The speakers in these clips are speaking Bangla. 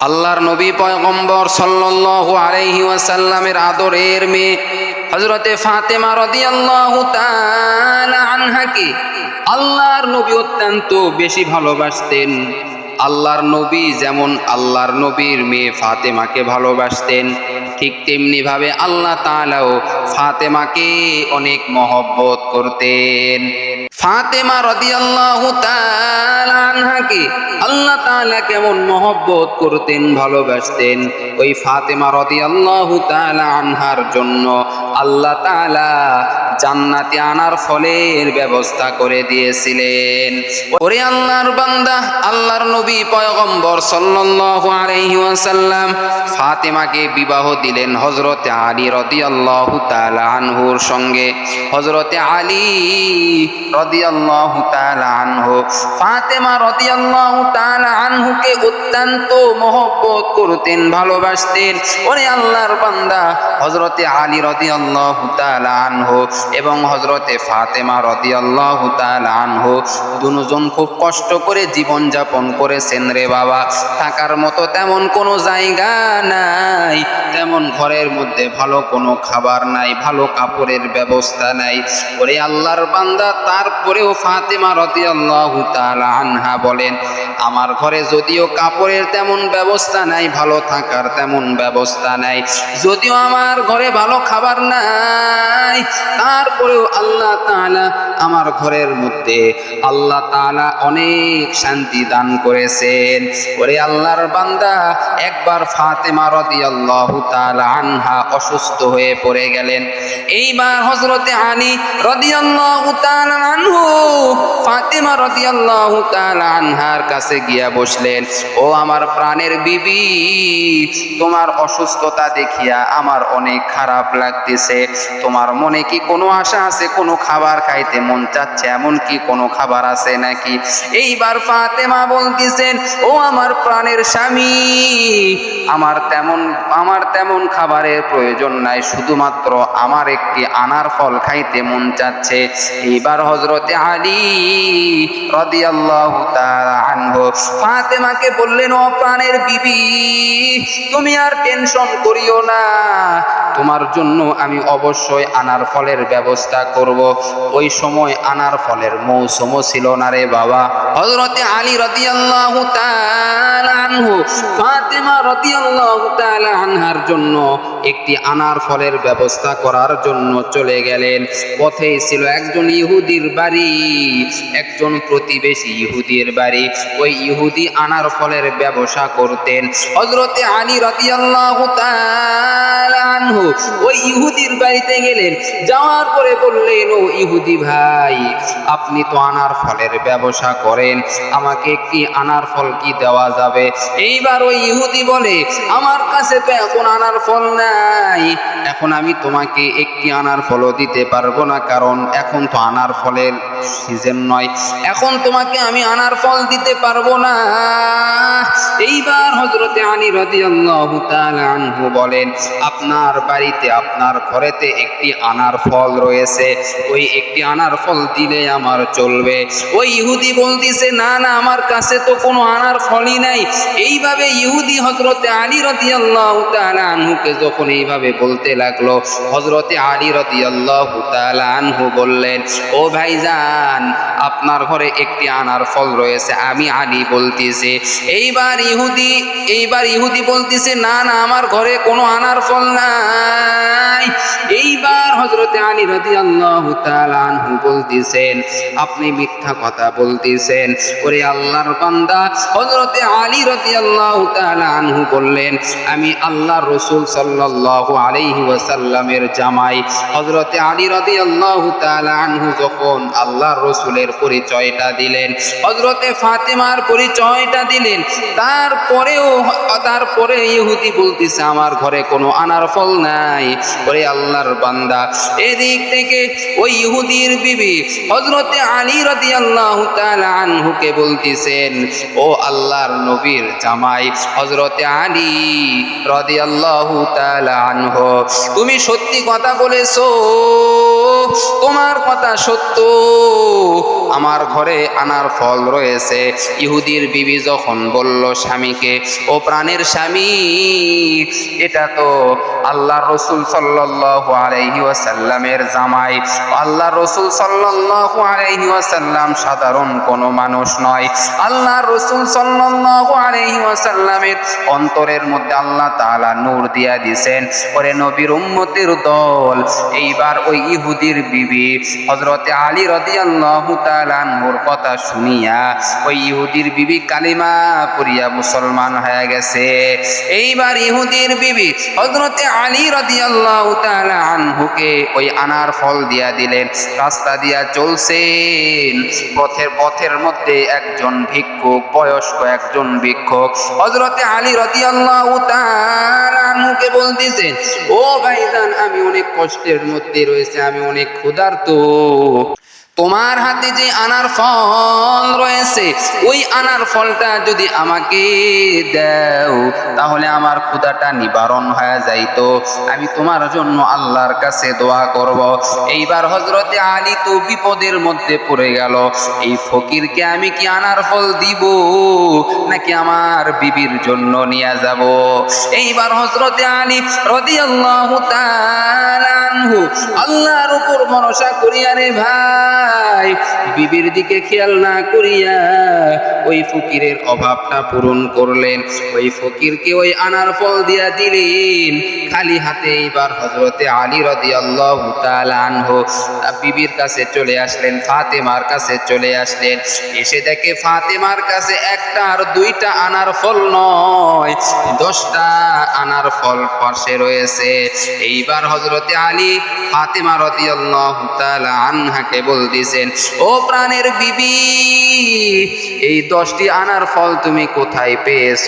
আল্লাহর নবী পয়গম্বর সাল্লাল্লাহু আলাইহি ওয়াসাল্লামের আদরের মেয়ে হযরতে ফাতেমা রাদিয়াল্লাহু তাআলা আনহাকে আল্লাহর নবী অত্যন্ত বেশি ভালোবাসতেন। আল্লাহর নবী যেমন আল্লাহর নবীর মেয়ে ফাতেমাকে ভালোবাসতেন, ঠিক তেমনি ভাবে আল্লাহ তাআলাও ফাতেমাকে অনেক মহব্বত করতেন। ফাতেমা রদি তাআলা আনহাকে আল্লাহ তাআলা কেমন মহব্বত করতেন, ভালোবাসতেন? ওই ফাতেমা রদি তাআলা আনহার জন্য আল্লাহ তাআলা জান্নাতে আনার ফলের ব্যবস্থা করে দিয়েছিলেন। ওরে আল্লাহর বান্দা, আল্লাহর নবী পয়গম্বর সাল্লাল্লাহু আলাইহি ওয়াসাল্লাম ফাতেমাকে বিবাহ দিলেন হযরতে আলী রাদিয়াল্লাহু তাআলা আনহুর সঙ্গে। হযরতে আলী রাদিয়াল্লাহু তাআলা আনহু, ফাতেমা রাদিয়াল্লাহু তাআলা আনহুকে অত্যন্ত মহব্বত করতেন, ভালোবাসতেন। ওরে আল্লাহর বান্দা, হযরতে আলী রাদিয়াল্লাহু তাআলা আনহু এবং হযরতে ফাতেমা রাদিয়াল্লাহু তাআলা আনহু দুজন খুব কষ্ট করে জীবন যাপন করেছেন রে বাবা। থাকার মতো তেমন কোনো জায়গা নাই, তেমন ঘরের মধ্যে ভালো কোনো খাবার নাই, ভালো কাপড়ের ব্যবস্থা নাই। ওরে আল্লাহর বান্দা, তারপরেও ফাতেমা রাদিয়াল্লাহু আনহা বলেন, আমার ঘরে যদিও কাপড়ের তেমন ব্যবস্থা নাই, ভালো থাকার তেমন ব্যবস্থা নাই। যদিও আমার ঘরে ভালো খাবার নাই তারপরেও আল্লাহ তাআলা আমার ঘরের মধ্যে আল্লাহ তাআলা অনেক শান্তি দান করেছেন। ওরে আল্লাহর বান্দা, একবার ফাতেমা রাদিয়াল্লাহু তাআলা আনহা অসুস্থ হয়ে পড়ে গেলেন। এইবার হযরতে আলী রাদিয়াল্লাহু তাআলা আনহু ফাতেমা রাদিয়াল্লাহু তাআলা আনহার কাছে গিয়া বসলেন, ও আমার প্রাণের বিবি, তোমার অসুস্থতা দেখিয়া আমার অনেক খারাপ লাগতেছে। তোমার মনে কি কোনো আশা আছে? কোনো খাবার খাইতে মন চাচ্ছে? এমন কি কোনো খাবার আছে নাকি? এইবার ফাতেমা বলতেছেন, ও আমার প্রাণের স্বামী, আমার তেমন আমার তেমন খাবারের প্রয়োজন নাই। শুধুমাত্র আমার একটি আনার ফল খাইতে মন চাচ্ছে। এইবার হজরতে আলী রাদিয়াল্লাহু তাআলা আনহু ফাতেমাকে বললেন, ও প্রাণের বিবি, তুমি আর টেনশন করিও না। তোমার জন্য আমি অবশ্যই আনার ফলের ব্যবস্থা করব। ওই সময় আনার ফলের মৌসুমও ছিল না রে বাবা। হযরতে আলী তাআলা আনহু, ফাতেমা রাদিয়াল্লাহু তাআলা আনহার জন্য একটি আনার ফলের ব্যবস্থা করার জন্য চলে গেলেন। পথেই ছিল একজন ইহুদির বাড়ি, একজন প্রতিবেশী ইহুদির বাড়ি। ওই ইহুদি আনার ফলের ব্যবসা করতেন। হযরতে আলী রাদিয়াল্লাহু তাআলা আনহু ওই ইহুদির বাড়িতে গেলেন। যাওয়ার পরে বললেন, ও ইহুদি ভাই, আপনি তো আনার ফলের ব্যবসা করেন, আমাকে একটি আনার ফল কি দেওয়া যাবে? এইবার ওই ইহুদি বলে, আমার কাছে তো এখন আনার ফল নাই। এখন আমি তোমাকে একটি আনার ফলও দিতে পারব না, কারণ এখন তো আনার ফলের সিজন নয়। এখন তোমাকে আমি আনার ফল দিতে পারব না। এইবার হজরতে আনি রাদিয়াল্লাহু তাআলা আনহু বলেন, আপনার বাড়িতে, আপনার ঘরেতে একটি আনার ফল রয়েছে। ওই একটি আনার ফল দিলে আমার চলবে। ওই ইহুদি বলতিছে, না না, আমার কাছে তো কোনো আনার ফলই নাই। এইভাবে ইহুদি হজরতে আলী রাদিয়াল্লাহু তাআলা আনহুকে যখন এইভাবে বলতে লাগল হজরতে আলী রাদিয়াল্লাহু তাআলা আনহু বললেন, ও ভাইজান, আপনার ঘরে একটি আনার ফল রয়েছে, আমি আলী বলতেছি। এইবার ইহুদি এইবার ইহুদি বলতেছে, না না, আমার ঘরে কোনো আনার ফল নাই। এইবার হজরতে আলী রাদিয়াল্লাহু তাআলা আনহু বলতেছেন, আপনি মিথ্যা কথা বলতেছেন। ওরে আল্লাহর বান্দা হজরতে আলী রাদিয়াল্লাহু তাআলা আনহু বললেন, আমি আল্লাহ রসুল সাল্লাল্লাহু আলাইহি ওয়াসাল্লামের জামাই। হজরতে আলী রাদিয়াল্লাহু তাআলা আনহু যখন আল্লাহর রসুলের পরিচয়টা দিলেন হজরতে ফাতেমার পরিচয়টা দিলেন, তারপরেও, তারপরে ইহুদি বলতেছে, আমার ঘরে কোনো আনার ফল নাই। ওরে আল্লাহর বান্দা, এদিক থেকে ওই ইহুদির বিবি হজরতে আলী রদি আল্লাহ আনহুকে বলতেছেন, ও আল্লাহর নবীর জামাই হজরতে আলী রদি আল্লাহ আনহু, তুমি সত্যি কথা বলেছ? তোমার কথা সত্য। আমার ঘরে আনার ফল রয়েছে। ইহুদির বিবি যখন বলল স্বামীকে, ও প্রাণের স্বামী, এটা তো আল্লাহ রসুল সাল্লাল্লাহু আলাইহি ওয়াসাল্লামের জামাই। আল্লাহ রসুল সাল্লাল্লাহু আলাইহি ওয়াসাল্লাম সাধারণ কোনো মানুষ নয়। আল্লাহ রসুল সাল্লাল্লাহু আলাইহি ওয়াসাল্লামের অন্তরের মধ্যে আল্লাহ তাআলা নূর দিয়া দিছেন ওরে নবীর উম্মতের দল। এইবার ওই ইহুদির বিবি হযরতে আলী রাদিয়াল্লাহু তাআলা আনহুর কথা শুনিয়া ওই ইহুদির বিবি কালিমা পড়িয়া মুসলমান হয়ে গেছে। এইবার ইহুদির বিবি হযরতে আলী রাদিয়াল্লাহু তাআলা আনহুকে ওই আনার ফল দিয়া দিলেন। রাস্তা দিয়া চলছেন। পথের পথের মধ্যে একজন ভিক্ষুক, বয়স্ক একজন ভিক্ষুক। হযরতে আলী রাদিয়াল্লাহু তাআলা আনহুকে বলতেছেন, ও ভাইজান, আমি অনেক কষ্টের মধ্যে রয়েছে, আমি অনেক ক্ষুধার্ত। তোমার হাতে যে আনার ফল রয়েছে, ওই আনার ফলটা যদি আমাকে দেও, তাহলে আমার ক্ষুধাটা নিবারণ হয়ে যাইতো। আমি তোমার জন্য আল্লাহর কাছে দোয়া করব। এইবার হজরতে আলী তো বিপদের মধ্যে পড়ে গেল। এই ফকিরকে আমি কি আনার ফল দিব, নাকি আমার বিবির জন্য নিয়ে যাব? এইবার হজরতে আলী তাআলা আনহু আল্লাহর উপর ভরসা করিয়া রে ভাই বিবির দিকে খেয়াল না করিয়া ওই ফকিরের অভাবটা পূরণ করলেন। ওই ফকিরকে ওই আনার ফল দিয়া দিলেন। খালি হাতে এইবার হজরতে আলী রদি আল্লাহ আনহু। বিবির কাছে চলে আসলেন, ফাতেমার কাছে চলে আসলেন। এসে দেখে ফাতেমার কাছে একটা আর দুইটা আনার ফল নয়, দশটা আনার ফল পাশে রয়েছে। এইবার হজরতে আলী, ফাতেমা রদিয়াল্লাহু তাআলা আনহাকে বলতেছেন ও প্রাণের বিবি, এই দশটি আনার ফল তুমি কোথায় পেয়েছ?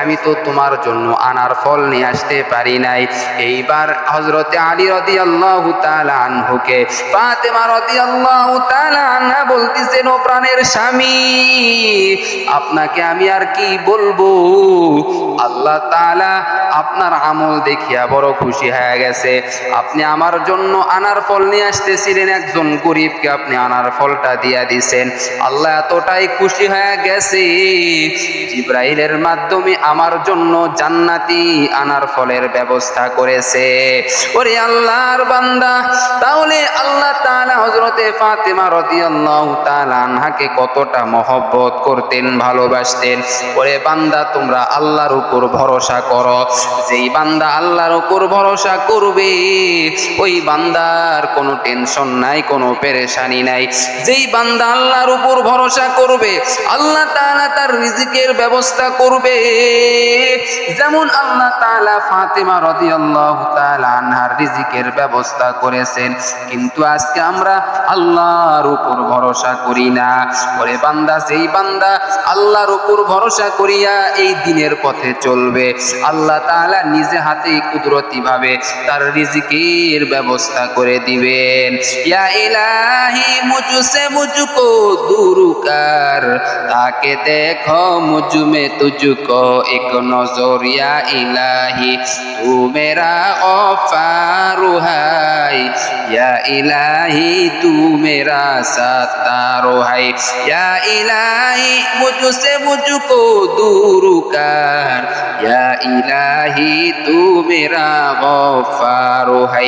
আমি তো তোমার জন্য আনার ফল নিয়ে আসতে পারি নাই। এইবার হজরতে আলী রদিয়াল্লাহু তাআলা আনহুকে ফাতেমা রদিয়াল্লাহু তাআলা আনহা বলতেছেন, ও প্রাণের স্বামী, আপনাকে আমি আর কি বলব? আল্লাহ তাআলা আপনার আমল দেখিয়া বড় খুশি হয়ে গেছে। আপনি আমার জন্য আনার ফল নিয়ে আসতেছিলেন, একজন গরিবকে আপনি আনার ফলটা দিয়া দিছেন। আল্লাহ এতটাই খুশি হয়ে গেছে। জিব্রাইলের মাধ্যমে আমার জন্য জান্নাতি আনার ফলের ব্যবস্থা করেছে। ওরে আল্লাহর বান্দা, তাহলে আল্লাহ তাআলা হযরতে ফাতেমা রাদিয়াল্লাহু তাআলা আনহাকে কতটা মহব্বত করতেন, ভালোবাসতেন? ওরে বান্দা, তোমরা আল্লাহর উপর ভরসা করো। যেই বান্দা আল্লাহর উপর ভরসা করবে, ওই বান্দার কোনো টেনশন নাই, কোনো পেরেশানি নাই। যেই বান্দা আল্লাহর উপর ভরসা করবে, আল্লাহ তাআলা তার রিজিকের ব্যবস্থা করবে। যেমন আল্লাহ তাআলা ফাতেমা রাদিয়াল্লাহু তাআলা আনহার রিজিকের ব্যবস্থা করেছেন। কিন্তু আজকে আমরা আল্লাহর উপর ভরসা করি না। ওরে বান্দা, যেই বান্দা আল্লাহর উপর ভরসা করিয়া এই দিনের পথে চলবে, আল্লাহ তালা নিজে হাতে কুদরতি ভাবে তার রিজিকের ব্যবস্থা করে দিবেন। ইয়া ইলাহি, মুজুসে মুজুকো, দুরুকার। তাকে দেখো, মুজুমে তুজুকো, এক নজরিয়া ইলাহি। তুমেরা অফারুহা। है या इलाही तू मेरा सत्तार है या इलाही मुझसे मुझको दूर कर या इलाही तू मेरा गफार है